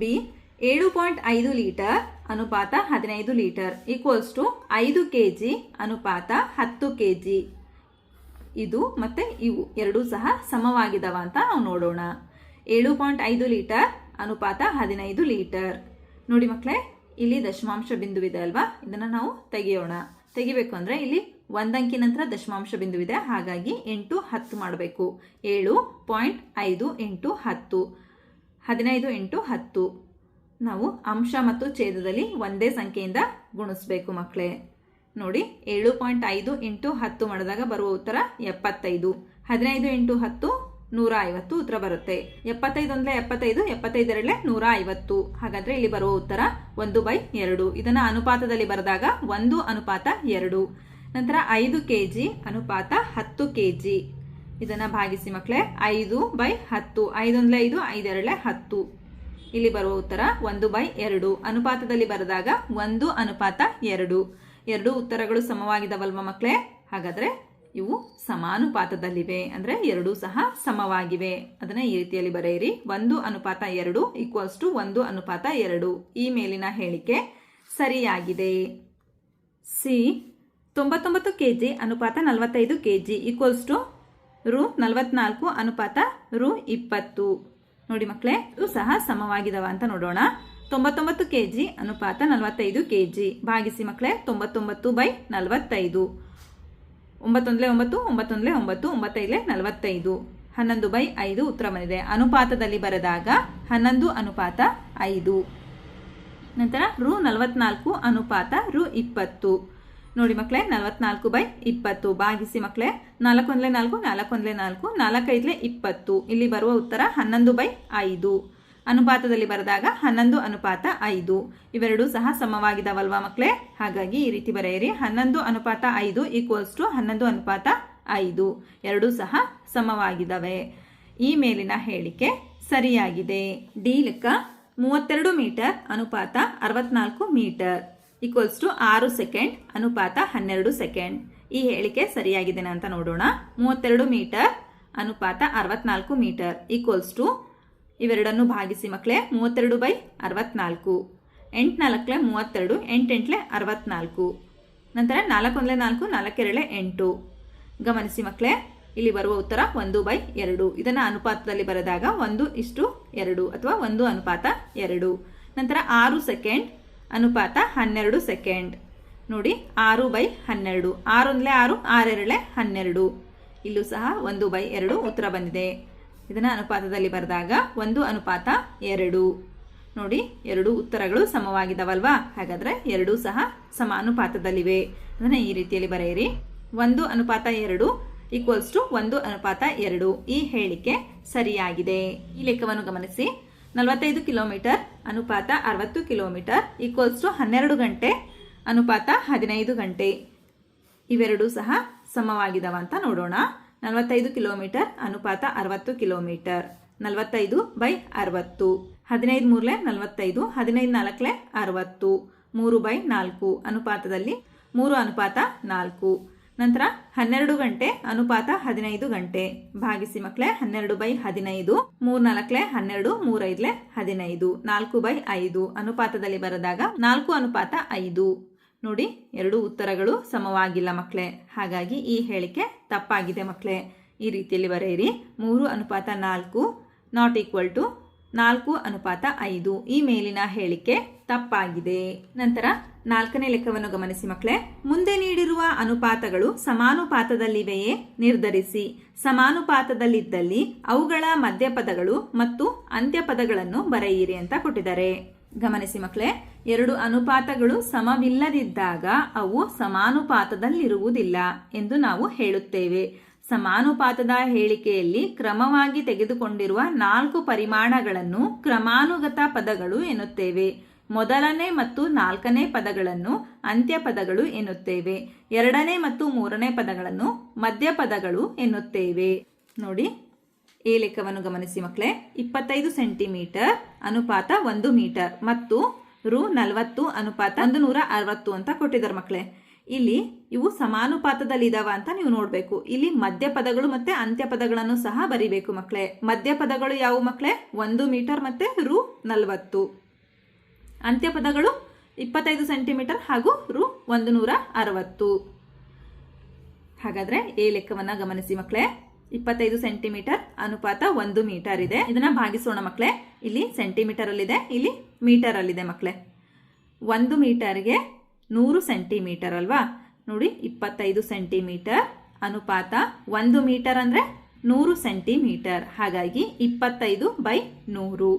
ಬಿ ಏಳು ಪಾಯಿಂಟ್ ಐದು ಲೀಟರ್ ಅನುಪಾತ ಹದಿನೈದು ಲೀಟರ್ ಈಕ್ವಲ್ಸ್ ಟು ಐದು ಕೆ ಜಿ ಅನುಪಾತ ಹತ್ತು ಕೆ ಜಿ ಇದು ಮತ್ತೆ ಇವು ಎರಡೂ ಸಹ ಸಮವಾಗಿದವ ಅಂತ ನಾವು ನೋಡೋಣ. ಏಳು ಪಾಯಿಂಟ್ ಐದು ಲೀಟರ್ ಅನುಪಾತ ಹದಿನೈದು ಲೀಟರ್. ನೋಡಿ ಮಕ್ಕಳೇ ಇಲ್ಲಿ ದಶಮಾಂಶ ಬಿಂದುವಿದೆ ಅಲ್ವಾ? ಇದನ್ನು ನಾವು ತೆಗೆಯೋಣ. ತೆಗಿಬೇಕು ಅಂದರೆ ಇಲ್ಲಿ ಒಂದಂಕಿ ನಂತರ ದಶಮಾಂಶ ಬಿಂದುವಿದೆ ಹಾಗಾಗಿ ಎಂಟು ಹತ್ತು ಮಾಡಬೇಕು. ಏಳು ಪಾಯಿಂಟ್ ಐದು ಎಂಟು ಹತ್ತು. ಹದಿನೈದು ಎಂಟು ಹತ್ತು. ನಾವು ಅಂಶ ಮತ್ತು ಛೇದದಲ್ಲಿ ಒಂದೇ ಸಂಖ್ಯೆಯಿಂದ ಗುಣಿಸ್ಬೇಕು ಮಕ್ಕಳೇ ನೋಡಿ, ಏಳು ಪಾಯಿಂಟ್ ಐದು ಇಂಟು ಹತ್ತು ಮಾಡಿದಾಗ ಬರುವ ಉತ್ತರ ಎಪ್ಪತ್ತೈದು. ಹದಿನೈದು ಇಂಟು ಹತ್ತು, ನೂರ ಐವತ್ತು ಉತ್ತರ ಬರುತ್ತೆ. ಎಪ್ಪತ್ತೈದು ಅಂದ್ರೆ ಎಪ್ಪತ್ತೈದು ಎಪ್ಪತ್ತೈದರಲ್ಲೇ ನೂರ ಐವತ್ತು. ಹಾಗಾದ್ರೆ ಇಲ್ಲಿ ಬರುವ ಉತ್ತರ ಒಂದು ಬೈ ಎರಡು. ಇದನ್ನ ಅನುಪಾತದಲ್ಲಿ ಬರೆದಾಗ ಒಂದು ಅನುಪಾತ ಎರಡು. ನಂತರ ಐದು ಕೆ ಜಿ ಅನುಪಾತ ಹತ್ತು ಕೆ ಜಿ ಇದನ್ನ ಭಾಗಿಸಿ ಮಕ್ಕಳೇ ಐದು ಬೈ ಹತ್ತು. ಐದೊಂದಲೇ ಐದು ಐದರಲ್ಲೇ ಹತ್ತು. ಇಲ್ಲಿ ಬರುವ ಉತ್ತರ ಒಂದು ಬೈ ಎರಡು. ಅನುಪಾತದಲ್ಲಿ ಬರೆದಾಗ ಒಂದು, ಅನುಪಾತ ಎರಡು. ಎರಡು ಉತ್ತರಗಳು ಸಮವಾಗಿದವಲ್ವ ಮಕ್ಕಳೇ ಹಾಗಾದರೆ ಇವು ಸಮಾನುಪಾತದಲ್ಲಿವೆ. ಅಂದರೆ ಎರಡೂ ಸಹ ಸಮವಾಗಿವೆ. ಅದನ್ನು ಈ ರೀತಿಯಲ್ಲಿ ಬರೆಯಿರಿ. ಒಂದು, ಅನುಪಾತ ಎರಡು ಈಕ್ವಲ್ಸ್ ಟು ಒಂದು, ಅನುಪಾತ ಎರಡು. ಈ ಮೇಲಿನ ಹೇಳಿಕೆ ಸರಿಯಾಗಿದೆ. ಸಿ ತೊಂಬತ್ತೊಂಬತ್ತು ಕೆ ಜಿ ಅನುಪಾತ ನಲವತ್ತೈದು ಕೆ ಜಿ ಈಕ್ವಲ್ಸ್ ಟು ರು ನಲವತ್ನಾಲ್ಕು, ಅನುಪಾತ ರು ಇಪ್ಪತ್ತು. ನೋಡಿ ಮಕ್ಕಳೇ ಇದು ಸಹ ಸಮವಾಗಿದವ ಅಂತ ನೋಡೋಣ. ತೊಂಬತ್ತೊಂಬತ್ತು ಕೆ ಜಿ ಅನುಪಾತ ನಲವತ್ತೈದು ಕೆ ಜಿ ಭಾಗಿಸಿ ಮಕ್ಕಳೇ ತೊಂಬತ್ತೊಂಬತ್ತು ಬೈ ನಲವತ್ತೈದು. ಒಂಬತ್ತೊಂದಲೇ ಒಂಬತ್ತು, ಒಂಬತ್ತೊಂದಲೆ ಒಂಬತ್ತು, ಒಂಬತ್ತೈದಲೇ ನಲವತ್ತೈದು. ಹನ್ನೊಂದು ಬೈ ಐದು ಉತ್ತರ ಬಂದಿದೆ. ಅನುಪಾತದಲ್ಲಿ ಬರೆದಾಗ ಹನ್ನೊಂದು ಅನುಪಾತ ಐದು. ನಂತರ ರು ನಲವತ್ನಾಲ್ಕು, ಅನುಪಾತ ರು ಇಪ್ಪತ್ತು. ನೋಡಿ ಮಕ್ಕಳೇ ನಲವತ್ನಾಲ್ಕು ಬೈ ಇಪ್ಪತ್ತು. ಭಾಗಿಸಿ ಮಕ್ಕಳೇ ನಾಲ್ಕೊಂದಲೇ ನಾಲ್ಕು ನಾಲ್ಕೊಂದಲೇ ನಾಲ್ಕು, ನಾಲ್ಕೈದಲೇ ಇಪ್ಪತ್ತು. ಇಲ್ಲಿ ಬರುವ ಉತ್ತರ ಹನ್ನೊಂದು ಬೈ ಐದು. ಅನುಪಾತದಲ್ಲಿ ಬರೆದಾಗ ಹನ್ನೊಂದು ಅನುಪಾತ ಐದು. ಇವೆರಡೂ ಸಹ ಸಮವಾಗಿದಾವಲ್ವಾ ಮಕ್ಕಳೇ ಹಾಗಾಗಿ ಈ ರೀತಿ ಬರೆಯಿರಿ. ಹನ್ನೊಂದು ಅನುಪಾತ ಐದು ಈಕ್ವಲ್ಸ್ ಟು ಹನ್ನೊಂದು ಅನುಪಾತ ಐದು. ಎರಡೂ ಸಹ ಸಮವಾಗಿದವೆ. ಈ ಮೇಲಿನ ಹೇಳಿಕೆ ಸರಿಯಾಗಿದೆ. ಡಿ ಲೆಕ್ಕ ಮೂವತ್ತೆರಡು ಮೀಟರ್, ಅನುಪಾತ ಅರವತ್ನಾಲ್ಕು ಮೀಟರ್. ಈಕ್ವಲ್ಸ್ ಟು ಆರು ಸೆಕೆಂಡ್ ಅನುಪಾತ ಹನ್ನೆರಡು ಸೆಕೆಂಡ್ ಈ ಹೇಳಿಕೆ ಸರಿಯಾಗಿದೆ ಅಂತ ನೋಡೋಣ. ಮೂವತ್ತೆರಡು ಮೀಟರ್ ಅನುಪಾತ ಅರವತ್ನಾಲ್ಕು ಮೀಟರ್ ಈಕ್ವಲ್ಸ್ ಟು ಇವೆರಡನ್ನು ಭಾಗಿಸಿ ಮಕ್ಕಳೇ, ಮೂವತ್ತೆರಡು ಬೈ ಅರವತ್ನಾಲ್ಕು. ಎಂಟು ನಾಲ್ಕಲೆ ಮೂವತ್ತೆರಡು, ಎಂಟೆಂಟ್ಲೆ ಅರವತ್ನಾಲ್ಕು. ನಂತರ ನಾಲ್ಕೊಂದಲೇ ನಾಲ್ಕು, ನಾಲ್ಕೆರಳೆ ಎಂಟು. ಗಮನಿಸಿ ಮಕ್ಕಳೇ, ಇಲ್ಲಿ ಬರುವ ಉತ್ತರ ಒಂದು ಬೈ ಎರಡು. ಇದನ್ನು ಅನುಪಾತದಲ್ಲಿ ಬರೆದಾಗ ಒಂದು ಇಷ್ಟು ಎರಡು ಅಥವಾ ಒಂದು ಅನುಪಾತ ಎರಡು. ನಂತರ ಆರು ಸೆಕೆಂಡ್ ಅನುಪಾತ ಹನ್ನೆರಡು ಸೆಕೆಂಡ್. ನೋಡಿ, ಆರು ಬೈ ಹನ್ನೆರಡು. ಆರೊಂದಲೇ ಆರು, ಆರೆರಳೆ ಹನ್ನೆರಡು. ಇಲ್ಲೂ ಸಹ ಒಂದು ಬೈ ಎರಡು ಉತ್ತರ ಬಂದಿದೆ. ಇದನ್ನು ಅನುಪಾತದಲ್ಲಿ ಬರೆದಾಗ ಒಂದು ಅನುಪಾತ ಎರಡು. ನೋಡಿ, ಎರಡು ಉತ್ತರಗಳು ಸಮವಾಗಿದ್ದಾವಲ್ವಾ ಹಾಗಾದರೆ ಎರಡೂ ಸಹ ಸಮಾನುಪಾತದಲ್ಲಿವೆ ಅದನ್ನು ಈ ರೀತಿಯಲ್ಲಿ ಬರೆಯಿರಿ. ಒಂದು ಅನುಪಾತ ಎರಡು ಈಕ್ವಲ್ಸ್ ಟು ಒಂದು ಅನುಪಾತ ಎರಡು. ಈ ಹೇಳಿಕೆ ಸರಿಯಾಗಿದೆ. ಈ ಲೆಕ್ಕವನ್ನು ಗಮನಿಸಿ. ನಲವತ್ತೈದು ಕಿಲೋಮೀಟರ್, ಅನುಪಾತ ಅರವತ್ತು ಕಿಲೋಮೀಟರ್ ಈಕ್ವಲ್ಸ್ ಟು ಹನ್ನೆರಡು ಗಂಟೆ, ಅನುಪಾತ ಹದಿನೈದು ಗಂಟೆ. ಇವೆರಡೂ ಸಹ ಸಮವಾಗಿದಾವ ಅಂತ ನೋಡೋಣ. ನಲವತ್ತೈದು ಕಿಲೋಮೀಟರ್, ಅನುಪಾತ ಅರವತ್ತು ಕಿಲೋಮೀಟರ್, ನಲವತ್ತೈದು ಬೈ ಅರವತ್ತು. ಹದಿನೈದು ಮೂರಲೆ ನಲವತ್ತೈದು, ಹದಿನೈದು ನಾಲ್ಕಲೆ ಅರವತ್ತು. ಮೂರು ಬೈ ನಾಲ್ಕು, ಅನುಪಾತದಲ್ಲಿ ಮೂರು ಅನುಪಾತ ನಾಲ್ಕು. ನಂತರ ಹನ್ನೆರಡು ಗಂಟೆ, ಅನುಪಾತ ಹದಿನೈದು ಗಂಟೆ. ಭಾಗಿಸಿ ಮಕ್ಕಳೇ ಹನ್ನೆರಡು ಬೈ ಹದಿನೈದು ಮೂರ್ ನಾಲ್ಕಲೆ ಹನ್ನೆರಡು, ಮೂರೈದ್ಲೆ ಹದಿನೈದು, ನಾಲ್ಕು ಬೈ ಐದು. ಅನುಪಾತದಲ್ಲಿ ಬರೆದಾಗ ನಾಲ್ಕು ಅನುಪಾತ ಐದು. ನೋಡಿ, ಎರಡು ಉತ್ತರಗಳು ಸಮವಾಗಿಲ್ಲ ಮಕ್ಕಳೇ ಹಾಗಾಗಿ ಈ ಹೇಳಿಕೆ ತಪ್ಪಾಗಿದೆ ಮಕ್ಕಳೇ ಈ ರೀತಿಯಲ್ಲಿ ಬರೆಯಿರಿ. ಮೂರು ಅನುಪಾತ ನಾಲ್ಕು ನಾಟ್ ಈಕ್ವಲ್ ಟು ನಾಲ್ಕು ಅನುಪಾತ ಐದು. ಈ ಮೇಲಿನ ಹೇಳಿಕೆ ತಪ್ಪಾಗಿದೆ. ನಂತರ ನಾಲ್ಕನೇ ಲೆಕ್ಕವನ್ನು ಗಮನಿಸಿ ಮಕ್ಕಳೇ. ಮುಂದೆ ನೀಡಿರುವ ಅನುಪಾತಗಳು ಸಮಾನುಪಾತದಲ್ಲಿವೆಯೇ? ನಿರ್ಧರಿಸಿ. ಸಮಾನುಪಾತದಲ್ಲಿದ್ದಲ್ಲಿ ಅವುಗಳ ಮಧ್ಯಪದಗಳು ಮತ್ತು ಅಂತ್ಯಪದಗಳನ್ನು ಬರೆಯಿರಿ ಅಂತ ಕೊಟ್ಟಿದ್ದಾರೆ. ಗಮನಿಸಿ ಮಕ್ಕಳೇ, ಎರಡು ಅನುಪಾತಗಳು ಸಮವಿಲ್ಲದಿದ್ದಾಗ ಅವು ಸಮಾನುಪಾತದಲ್ಲಿರುವುದಿಲ್ಲ ಎಂದು ನಾವು ಹೇಳುತ್ತೇವೆ. ಸಮಾನುಪಾತದ ಹೇಳಿಕೆಯಲ್ಲಿ ಕ್ರಮವಾಗಿ ತೆಗೆದುಕೊಂಡಿರುವ ನಾಲ್ಕು ಪರಿಮಾಣಗಳನ್ನು ಕ್ರಮಾನುಗತ ಪದಗಳು ಎನ್ನುತ್ತೇವೆ. ಮೊದಲನೇ ಮತ್ತು ನಾಲ್ಕನೇ ಪದಗಳನ್ನು ಅಂತ್ಯ ಪದಗಳು ಎನ್ನುತ್ತೇವೆ. ಎರಡನೇ ಮತ್ತು ಮೂರನೇ ಪದಗಳನ್ನು ಮಧ್ಯ ಪದಗಳು ಎನ್ನುತ್ತೇವೆ. ನೋಡಿ, ಈ ಲೆಕ್ಕವನ್ನು ಗಮನಿಸಿ ಮಕ್ಕಳೇ. ಇಪ್ಪತ್ತೈದು ಸೆಂಟಿಮೀಟರ್ ಅನುಪಾತ ಒಂದು ಮೀಟರ್ ಮತ್ತು ರು ನಲವತ್ತು ಅನುಪಾತ ಒಂದು ನೂರ ಅರವತ್ತು ಅಂತ ಕೊಟ್ಟಿದ್ದಾರೆ ಮಕ್ಕಳೇ. ಇಲ್ಲಿ ಇವು ಸಮಾನುಪಾತದಲ್ಲಿ ಇದಾವ ಅಂತ ನೀವು ನೋಡಬೇಕು. ಇಲ್ಲಿ ಮಧ್ಯ ಪದಗಳು ಮತ್ತೆ ಅಂತ್ಯ ಪದಗಳನ್ನು ಸಹ ಬರಿಬೇಕು ಮಕ್ಕಳೇ. ಮಧ್ಯ ಪದಗಳು ಯಾವುವು ಮಕ್ಕಳೇ? ಒಂದು ಮೀಟರ್ ಮತ್ತೆ ರು ನಲವತ್ತು. ಅಂತ್ಯ ಪದಗಳು ಇಪ್ಪತ್ತೈದು ಸೆಂಟಿಮೀಟರ್ ಹಾಗೂ ರು ಒಂದು ನೂರ ಅರವತ್ತು. ಹಾಗಾದ್ರೆ ಎ ಲೆಕ್ಕವನ್ನ ಗಮನಿಸಿ ಮಕ್ಕಳೇ ಇಪ್ಪತ್ತೈದು ಸೆಂಟಿಮೀಟರ್ ಅನುಪಾತ ಒಂದು ಮೀಟರ್ ಇದೆ. ಇದನ್ನ ಭಾಗಿಸೋಣ ಮಕ್ಕಳೇ ಇಲ್ಲಿ ಸೆಂಟಿಮೀಟರ್ ಅಲ್ಲಿದೆ ಇಲ್ಲಿ ಮೀಟರ್ ಅಲ್ಲಿದೆ ಮಕ್ಕಳೇ ಒಂದು ಮೀಟರ್ಗೆ ನೂರು ಸೆಂಟಿಮೀಟರ್ ಅಲ್ವಾ? ನೋಡಿ, ಇಪ್ಪತ್ತೈದು ಸೆಂಟಿಮೀಟರ್ ಅನುಪಾತ ಒಂದು ಮೀಟರ್ ಅಂದರೆ ನೂರು ಸೆಂಟಿಮೀಟರ್. ಹಾಗಾಗಿ ಇಪ್ಪತ್ತೈದು ಬೈ ನೂರು.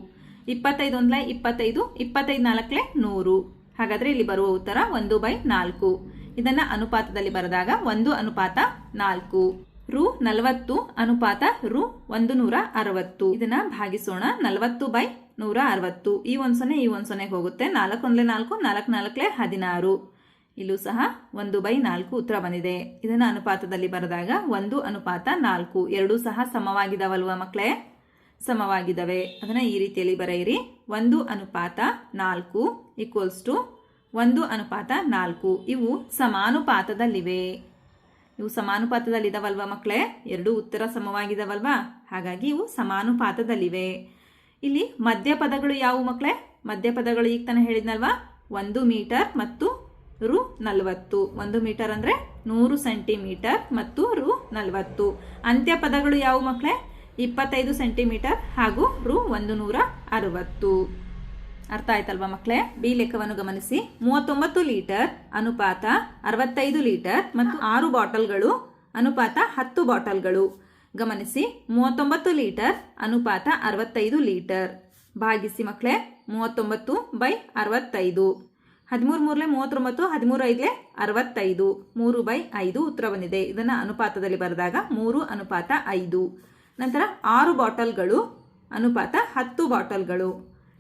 ಇಪ್ಪತ್ತೈದು ಒಂದ್ಲೆ ಇಪ್ಪತ್ತೈದು ಇಪ್ಪತ್ತೈದು ನಾಲ್ಕಲೆ ನೂರು. ಹಾಗಾದರೆ ಇಲ್ಲಿ ಬರುವ ಉತ್ತರ ಒಂದು ಬೈ ನಾಲ್ಕು. ಇದನ್ನು ಅನುಪಾತದಲ್ಲಿ ಬರೆದಾಗ ಒಂದು ಅನುಪಾತ ನಾಲ್ಕು. ರು ನಲವತ್ತು, ಅನುಪಾತ ರು ಒಂದು ನೂರ ಅರವತ್ತು. ಇದನ್ನ ಭಾಗಿಸೋಣ ನಲವತ್ತು ಬೈ ನೂರ ಅರವತ್ತು. ಈ ಒಂದು ಸೊನ್ನೆ ಈ ಒಂದು ಸೊನ್ನೆಗೆ ಹೋಗುತ್ತೆ. ನಾಲ್ಕು ಒಂದ್ಲೆ ನಾಲ್ಕು ನಾಲ್ಕು ನಾಲ್ಕಲೆ ಹದಿನಾರು. ಇಲ್ಲೂ ಸಹ ಒಂದು ಬೈ ನಾಲ್ಕು ಉತ್ತರ ಬಂದಿದೆ. ಇದನ್ನ ಅನುಪಾತದಲ್ಲಿ ಬರೆದಾಗ ಒಂದು ಅನುಪಾತ ನಾಲ್ಕು. ಎರಡೂ ಸಹ ಸಮವಾಗಿದಾವಲ್ವ ಮಕ್ಕಳೇ ಸಮವಾಗಿದ್ದಾವೆ ಅದನ್ನ ಈ ರೀತಿಯಲ್ಲಿ ಬರೆಯಿರಿ. ಒಂದು ಅನುಪಾತ ನಾಲ್ಕು ಈಕ್ವಲ್ಸ್ ಟು ಒಂದು ಅನುಪಾತ ನಾಲ್ಕು. ಇವು ಸಮಾನುಪಾತದಲ್ಲಿವೆ. ಇವು ಸಮಾನುಪಾತದಲ್ಲಿದ್ದಾವಲ್ವಾ ಮಕ್ಕಳೇ ಎರಡು ಉತ್ತರ ಸಮವಾಗಿದಾವಲ್ವಾ? ಹಾಗಾಗಿ ಇವು ಸಮಾನುಪಾತದಲ್ಲಿವೆ. ಇಲ್ಲಿ ಮಧ್ಯ ಪದಗಳು ಯಾವುವು ಮಕ್ಕಳೇ ಮಧ್ಯ ಪದಗಳು ಈಗ ತಾನೇ ಹೇಳಿದ್ನಲ್ವಾ? ಒಂದು ಮೀಟರ್ ಮತ್ತು ರು ನಲವತ್ತು. ಒಂದು ಮೀಟರ್ ಅಂದರೆ ನೂರು ಸೆಂಟಿಮೀಟರ್ ಮತ್ತು ರು ನಲವತ್ತು. ಅಂತ್ಯ ಪದಗಳು ಯಾವ ಮಕ್ಕಳೇ ಇಪ್ಪತ್ತೈದು ಸೆಂಟಿಮೀಟರ್ ಹಾಗೂ ರು ಒಂದು ನೂರ ಅರವತ್ತು. ಅರ್ಥ ಆಯ್ತಲ್ವಾ ಮಕ್ಕಳೇ ಬಿ ಲೆಕ್ಕವನ್ನು ಗಮನಿಸಿ. ಮೂವತ್ತೊಂಬತ್ತು ಲೀಟರ್ ಅನುಪಾತ ಅರವತ್ತೈದು ಲೀಟರ್ ಮತ್ತು ಆರು ಬಾಟಲ್ಗಳು ಅನುಪಾತ ಹತ್ತು ಬಾಟಲ್ಗಳು. ಗಮನಿಸಿ. ಮೂವತ್ತೊಂಬತ್ತು ಲೀಟರ್ ಅನುಪಾತ ಅರವತ್ತೈದು ಲೀಟರ್. ಭಾಗಿಸಿ ಮಕ್ಕಳೇ ಮೂವತ್ತೊಂಬತ್ತು ಬೈ ಅರವತ್ತೈದು. ಹದಿಮೂರು ಮೂರಲೆ ಮೂವತ್ತೊಂಬತ್ತು, ಹದಿಮೂರು ಐದಲೆ ಅರವತ್ತೈದು. ಮೂರು ಬೈ ಐದು ಉತ್ತರ ಬಂದಿದೆ. ಇದನ್ನು ಅನುಪಾತದಲ್ಲಿ ಬರೆದಾಗ ಮೂರು ಅನುಪಾತ ಐದು. ನಂತರ ಆರು ಬಾಟಲ್ಗಳು, ಅನುಪಾತ ಹತ್ತು ಬಾಟಲ್ಗಳು.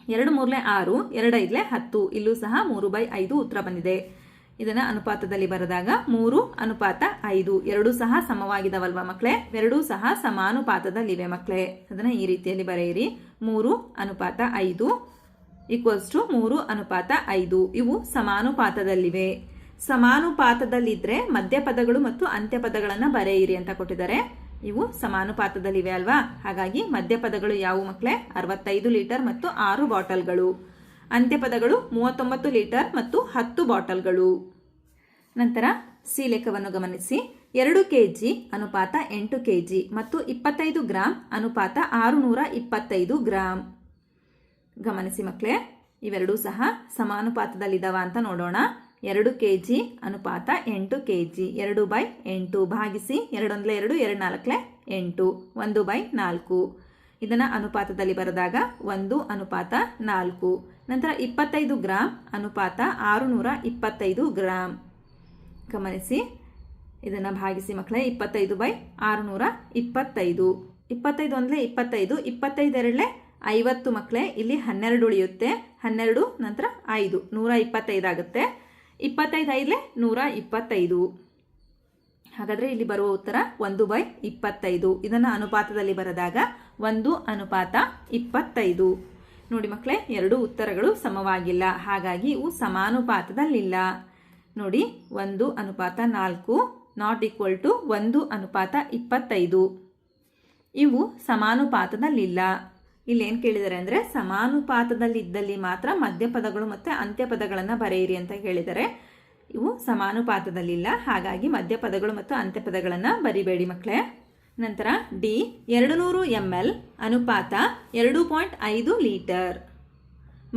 ಎರಡು ಮೂರಲೆ ಆರು ಎರಡು ಐದಲೆ ಹತ್ತು, ಇಲ್ಲೂ ಸಹ ಮೂರು ಬೈ ಐದು ಉತ್ತರ ಬಂದಿದೆ. ಇದನ್ನ ಅನುಪಾತದಲ್ಲಿ ಬರೆದಾಗ ಮೂರು, ಅನುಪಾತ ಐದು, ಎರಡೂ ಸಹ ಸಮವಾಗಿದವಲ್ವ ಮಕ್ಕಳೇ ಎರಡೂ ಸಹ ಸಮಾನುಪಾತದಲ್ಲಿವೆ ಮಕ್ಕಳೇ ಅದನ್ನ ಈ ರೀತಿಯಲ್ಲಿ ಬರೆಯಿರಿ. ಮೂರು, ಅನುಪಾತ ಐದು, ಈಕ್ವಲ್ಸ್ ಟು ಮೂರು, ಅನುಪಾತ ಐದು, ಇವು ಸಮಾನುಪಾತದಲ್ಲಿವೆ. ಸಮಾನುಪಾತದಲ್ಲಿದ್ರೆ ಮಧ್ಯಪದಗಳು ಮತ್ತು ಅಂತ್ಯಪದಗಳನ್ನು ಬರೆಯಿರಿ ಅಂತ ಕೊಟ್ಟಿದ್ದಾರೆ. ಇವು ಸಮಾನುಪಾತದಲ್ಲಿವೆ ಅಲ್ವಾ? ಹಾಗಾಗಿ ಮಧ್ಯಪದಗಳು ಯಾವುವು ಮಕ್ಕಳೇ ಅರವತ್ತೈದು ಲೀಟರ್ ಮತ್ತು ಆರು ಬಾಟಲ್ಗಳು. ಅಂತ್ಯಪದಗಳು ಮೂವತ್ತೊಂಬತ್ತು ಲೀಟರ್ ಮತ್ತು ಹತ್ತು ಬಾಟಲ್ಗಳು. ನಂತರ ಸಿ ಲೆಕ್ಕವನ್ನು ಗಮನಿಸಿ. ಎರಡು ಕೆ ಜಿ ಅನುಪಾತ ಎಂಟು ಕೆ ಜಿ ಮತ್ತು ಇಪ್ಪತ್ತೈದು ಗ್ರಾಂ ಅನುಪಾತ ಆರುನೂರ ಇಪ್ಪತ್ತೈದು ಗ್ರಾಂ. ಗಮನಿಸಿ ಮಕ್ಕಳೇ ಇವೆರಡೂ ಸಹ ಸಮಾನುಪಾತದಲ್ಲಿದ್ದಾವ ಅಂತ ನೋಡೋಣ. ಎರಡು ಕೆ ಜಿ ಅನುಪಾತ ಎಂಟು ಕೆ ಜಿ ಎರಡು ಬೈ ಎಂಟು ಭಾಗಿಸಿ ಎರಡೊಂದಲೆ ಎರಡು ಎರಡು ನಾಲ್ಕಲೆ ಎಂಟು. ಒಂದು ಬೈ ನಾಲ್ಕು. ಇದನ್ನು ಅನುಪಾತದಲ್ಲಿ ಬರೆದಾಗ ಒಂದು ಅನುಪಾತ ನಾಲ್ಕು. ನಂತರ ಇಪ್ಪತ್ತೈದು ಗ್ರಾಂ ಅನುಪಾತ ಆರುನೂರ ಇಪ್ಪತ್ತೈದು ಗ್ರಾಂ. ಗಮನಿಸಿ. ಇದನ್ನು ಭಾಗಿಸಿ ಮಕ್ಕಳೇ ಇಪ್ಪತ್ತೈದು ಬೈ ಆರುನೂರ ಇಪ್ಪತ್ತೈದು. ಇಪ್ಪತ್ತೈದು ಅಂದರೆ ಇಪ್ಪತ್ತೈದು, ಇಪ್ಪತ್ತೈದೆರಡಲೆ ಐವತ್ತು ಮಕ್ಕಳೇ ಇಲ್ಲಿ ಹನ್ನೆರಡು ಉಳಿಯುತ್ತೆ. ಹನ್ನೆರಡು, ನಂತರ ಐದು. ನೂರ ಇಪ್ಪತ್ತೈದು ಆಗುತ್ತೆ. ಇಪ್ಪತ್ತೈದು ಐದಲೇ ನೂರ ಇಪ್ಪತ್ತೈದು. ಹಾಗಾದರೆ ಇಲ್ಲಿ ಬರುವ ಉತ್ತರ ಒಂದು ಬೈ ಇಪ್ಪತ್ತೈದು. ಇದನ್ನು ಅನುಪಾತದಲ್ಲಿ ಬರೆದಾಗ ಒಂದು ಅನುಪಾತ ಇಪ್ಪತ್ತೈದು. ನೋಡಿ ಮಕ್ಕಳೇ ಎರಡು ಉತ್ತರಗಳು ಸಮವಾಗಿಲ್ಲ. ಹಾಗಾಗಿ ಇವು ಸಮಾನುಪಾತದಲ್ಲಿಲ್ಲ. ನೋಡಿ, ಒಂದು ಅನುಪಾತ ನಾಲ್ಕು ನಾಟ್ ಈಕ್ವಲ್ ಟು ಒಂದು ಅನುಪಾತ ಇಪ್ಪತ್ತೈದು. ಇವು ಸಮಾನುಪಾತದಲ್ಲಿಲ್ಲ. ಇಲ್ಲಿ ಏನು ಕೇಳಿದ್ದಾರೆ ಅಂದರೆ ಸಮಾನುಪಾತದಲ್ಲಿದ್ದಲ್ಲಿ ಮಾತ್ರ ಮಧ್ಯಪದಗಳು ಮತ್ತು ಅಂತ್ಯಪದಗಳನ್ನು ಬರೆಯಿರಿ ಅಂತ ಹೇಳಿದ್ದಾರೆ ಇವು ಸಮಾನುಪಾತದಲ್ಲಿಲ್ಲ. ಹಾಗಾಗಿ ಮಧ್ಯಪದಗಳು ಮತ್ತು ಅಂತ್ಯಪದಗಳನ್ನು ಬರಿಬೇಡಿ ಮಕ್ಕಳೇ. ನಂತರ ಡಿ ಎರಡು ನೂರು ಎಂ ಎಲ್ ಅನುಪಾತ ಎರಡು ಪಾಯಿಂಟ್ ಐದು ಲೀಟರ್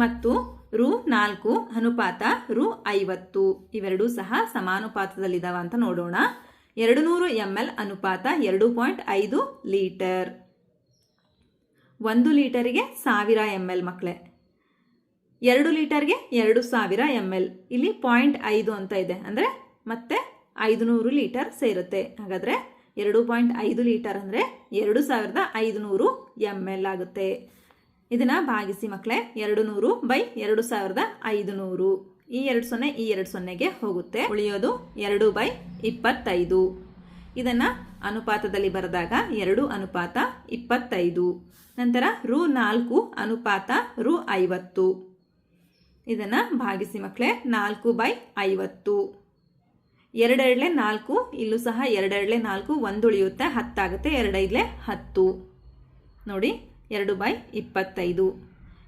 ಮತ್ತು ರು ನಾಲ್ಕು ಅನುಪಾತ ರು ಐವತ್ತು. ಇವೆರಡೂ ಸಹ ಸಮಾನುಪಾತದಲ್ಲಿದ್ದಾವ ಅಂತ ನೋಡೋಣ. ಎರಡು ನೂರು ಎಂ ಎಲ್ ಅನುಪಾತ ಎರಡು ಪಾಯಿಂಟ್ ಐದು ಲೀಟರ್ ಒಂದು ಲೀಟರಿಗೆ ಸಾವಿರ ಎಂ ಎಲ್ ಮಕ್ಕಳೇ ಎರಡು ಲೀಟರ್ಗೆ ಎರಡು ಸಾವಿರ ಎಂ ಎಲ್. ಇಲ್ಲಿ ಪಾಯಿಂಟ್ ಐದು ಅಂತ ಇದೆ. ಅಂದರೆ ಮತ್ತೆ ಐದು ನೂರು ಲೀಟರ್ ಸೇರುತ್ತೆ. ಹಾಗಾದರೆ ಎರಡು ಪಾಯಿಂಟ್ ಐದು ಲೀಟರ್ ಅಂದರೆ ಎರಡು ಸಾವಿರದ ಐದುನೂರು ಎಂ ಎಲ್ ಆಗುತ್ತೆ. ಇದನ್ನು ಭಾಗಿಸಿ ಮಕ್ಕಳೇ ಎರಡು ನೂರು ಬೈ ಎರಡು ಸಾವಿರದ ಐದು ನೂರು ಈ ಎರಡು ಸೊನ್ನೆ ಈ ಎರಡು ಸೊನ್ನೆಗೆ ಹೋಗುತ್ತೆ. ಉಳಿಯೋದು ಎರಡು ಬೈ ಇಪ್ಪತ್ತೈದು. ಇದನ್ನು ಅನುಪಾತದಲ್ಲಿ ಬರೆದಾಗ ಎರಡು ಅನುಪಾತ ಇಪ್ಪತ್ತೈದು. ನಂತರ ರು ನಾಲ್ಕು ಅನುಪಾತ ರು ಐವತ್ತು. ಇದನ್ನು ಭಾಗಿಸಿ ಮಕ್ಕಳೇ ನಾಲ್ಕು ಬೈ ಐವತ್ತು. ಎರಡೆರಡಲೆ ನಾಲ್ಕು, ಇಲ್ಲೂ ಸಹ ಎರಡೆರಡಲೆ ನಾಲ್ಕು ಒಂದು ಉಳಿಯುತ್ತೆ ಹತ್ತಾಗುತ್ತೆ, ಎರಡೈದ್ಲೆ ಹತ್ತು. ನೋಡಿ, ಎರಡು ಬೈ ಇಪ್ಪತ್ತೈದು.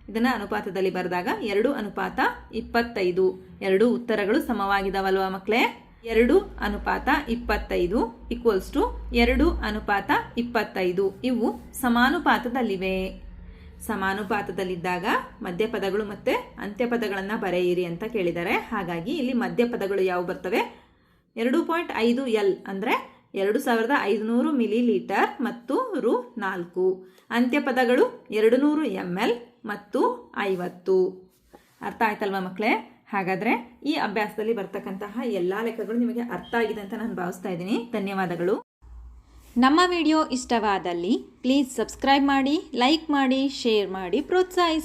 ಇದನ್ನು ಅನುಪಾತದಲ್ಲಿ ಬರೆದಾಗ ಎರಡು ಅನುಪಾತ ಇಪ್ಪತ್ತೈದು. ಎರಡು ಉತ್ತರಗಳು ಸಮವಾಗಿದಾವಲ್ವಾ ಮಕ್ಕಳೇ ಎರಡು ಅನುಪಾತ ಇಪ್ಪತ್ತೈದು ಈಕ್ವಲ್ಸ್ ಟು ಎರಡು ಅನುಪಾತ ಇಪ್ಪತ್ತೈದು. ಇವು ಸಮಾನುಪಾತದಲ್ಲಿವೆ. ಸಮಾನುಪಾತದಲ್ಲಿದ್ದಾಗ ಮಧ್ಯಪದಗಳು ಮತ್ತು ಅಂತ್ಯಪದಗಳನ್ನು ಬರೆಯಿರಿ ಅಂತ ಕೇಳಿದ್ದಾರೆ ಹಾಗಾಗಿ ಇಲ್ಲಿ ಮಧ್ಯಪದಗಳು ಯಾವ ಬರ್ತವೆ? ಎರಡು ಪಾಯಿಂಟ್ ಐದು ಎಲ್ ಅಂದರೆ ಎರಡು ಸಾವಿರದ ಐದುನೂರು ಮಿಲಿ ಲೀಟರ್ ಮತ್ತು ರು ನಾಲ್ಕು. ಅಂತ್ಯಪದಗಳು ಎರಡು ನೂರು ಎಂ ಎಲ್ ಮತ್ತು ಐವತ್ತು. ಅರ್ಥ ಆಯ್ತಲ್ವಾ ಮಕ್ಕಳೇ ಹಾಗಾದರೆ ಈ ಅಭ್ಯಾಸದಲ್ಲಿ ಬರ್ತಕ್ಕಂತಹ ಎಲ್ಲ ಲೆಕ್ಕಗಳು ನಿಮಗೆ ಅರ್ಥ ಆಗಿದೆ ಅಂತ ನಾನು ಭಾವಿಸ್ತಾ ಇದ್ದೀನಿ. ಧನ್ಯವಾದಗಳು. ನಮ್ಮ ವಿಡಿಯೋ ಇಷ್ಟವಾದಲ್ಲಿ ಪ್ಲೀಸ್ ಸಬ್ಸ್ಕ್ರೈಬ್ ಮಾಡಿ ಲೈಕ್ ಮಾಡಿ ಶೇರ್ ಮಾಡಿ, ಪ್ರೋತ್ಸಾಹಿಸಿ.